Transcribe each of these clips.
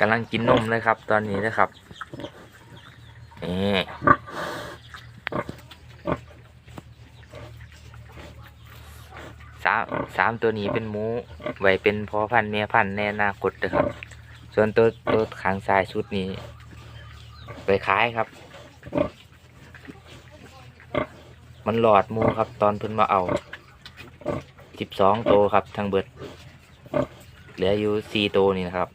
กำลังกินนมเลยครับ ตอนนี้นะครับนี่สามสามตัวนี้เป็นหมูไว้เป็นพ่อพันธุ์เมียพันธุ์ในอนาคตนะครับ ส่วนตัวตัวขางซ้ายชุดนี้ไปขายครับ มันหลอดหมูครับ ตอนเพิ่นมาเอาสิบสองโตวครับทั้งเบิด เหลืออยู่สี่ตัวนี่นะครับ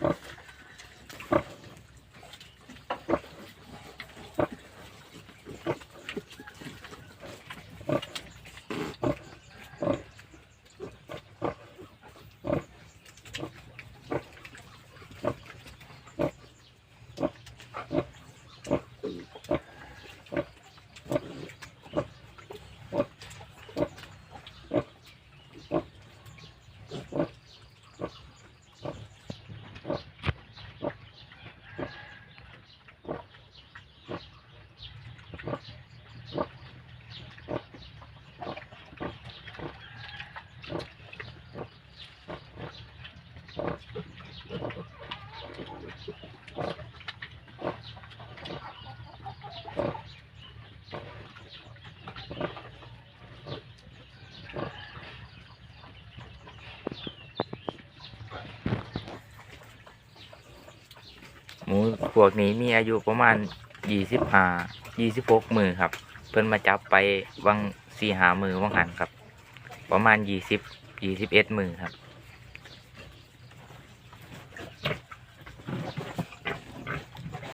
ห มูพวกนี้มีอายุประมาณยี่สิบห้ายี่สิบหกมือครับ เพิ่นมาจับไปวังสี่หามือวังหันครับ ประมาณยี่สิบยี่สิบเอ็ดมือครับ